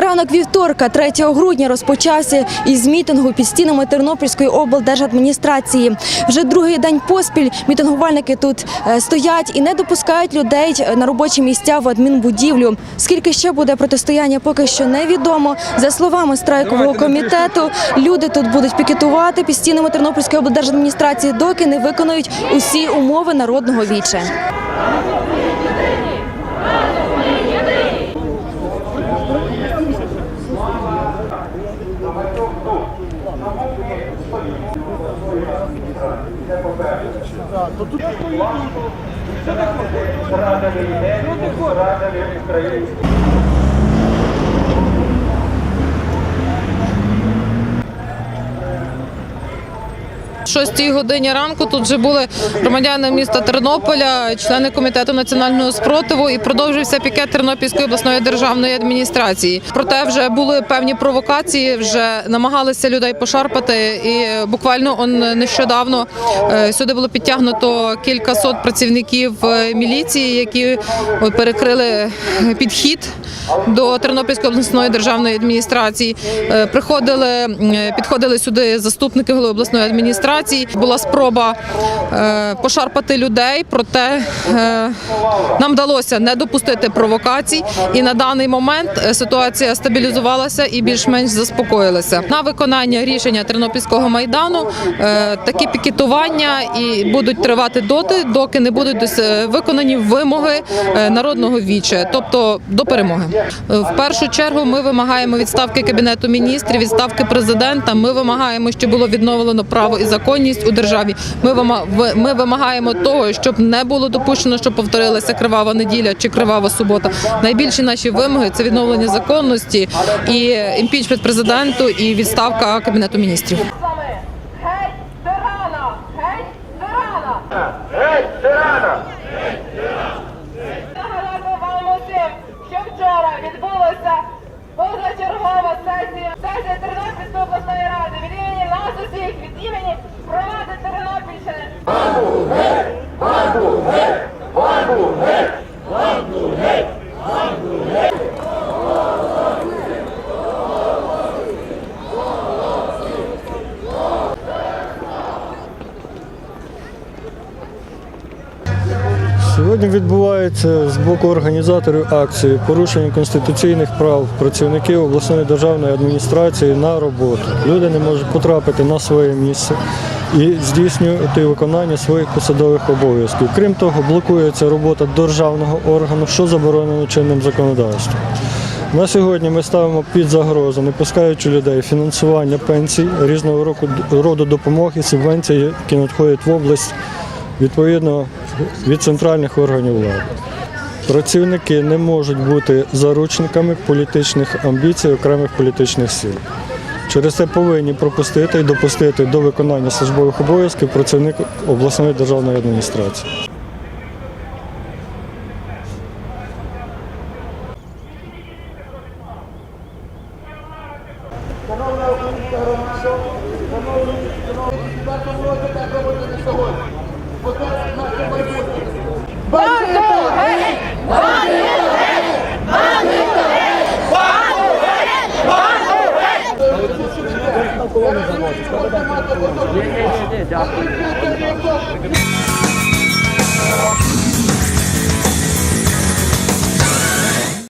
Ранок вівторка, 3 грудня, розпочався із мітингу під стінами Тернопільської облдержадміністрації. Вже другий день поспіль мітингувальники тут е, стоять і не допускають людей е, на робочі місця в адмінбудівлю. Скільки ще буде протистояння, поки що невідомо. За словами страйкового комітету, люди тут будуть пікетувати під стінами Тернопільської облдержадміністрації, доки не виконують усі умови народного віче. О 6 годині ранку тут вже були громадяни міста Тернополя, члени комітету національного спротиву і продовжився пікет Тернопільської обласної державної адміністрації. Проте вже були певні провокації, вже намагалися людей пошарпати. І буквально он нещодавно е, сюди було підтягнуто кількасот працівників е, міліції, які перекрили підхід до Тернопільської обласної державної адміністрації. Е, Приходили, підходили сюди заступники голови обласної адміністрації. Була спроба е, пошарпати людей, проте е, нам вдалося не допустити провокацій. І на даний момент е, ситуація стабілізувалася і більш-менш заспокоїлася. На виконання рішення Тернопільського майдану е, такі пікетування і будуть тривати доти, доки не будуть е, виконані вимоги е, народного віче, тобто до перемоги. В першу чергу ми вимагаємо відставки кабінету міністрів, відставки президента. Ми вимагаємо, щоб було відновлено право і законність у державі. Ми вимагаємо того, щоб не було допущено, щоб повторилася кривава неділя чи кривава субота. Найбільші наші вимоги це відновлення законності і імпічмент президенту і відставка кабінету міністрів. Імені громади Тернопільщини. Сьогодні відбувається з боку організаторів акції порушення конституційних прав працівників обласної державної адміністрації на роботу. Люди не можуть потрапити на своє місце і здійснювати виконання своїх посадових обов'язків. Крім того, блокується робота державного органу, що заборонено чинним законодавством. На сьогодні ми ставимо під загрозу, не пускаючи людей фінансування пенсій, різного року- роду допомоги, субвенцій, які надходять в область відповідно від центральних органів влади. Працівники не можуть бути заручниками політичних амбіцій окремих політичних сил. Через це повинні пропустити і допустити до виконання службових обов'язків працівник обласної державної адміністрації. Шановні, 谢谢うそう。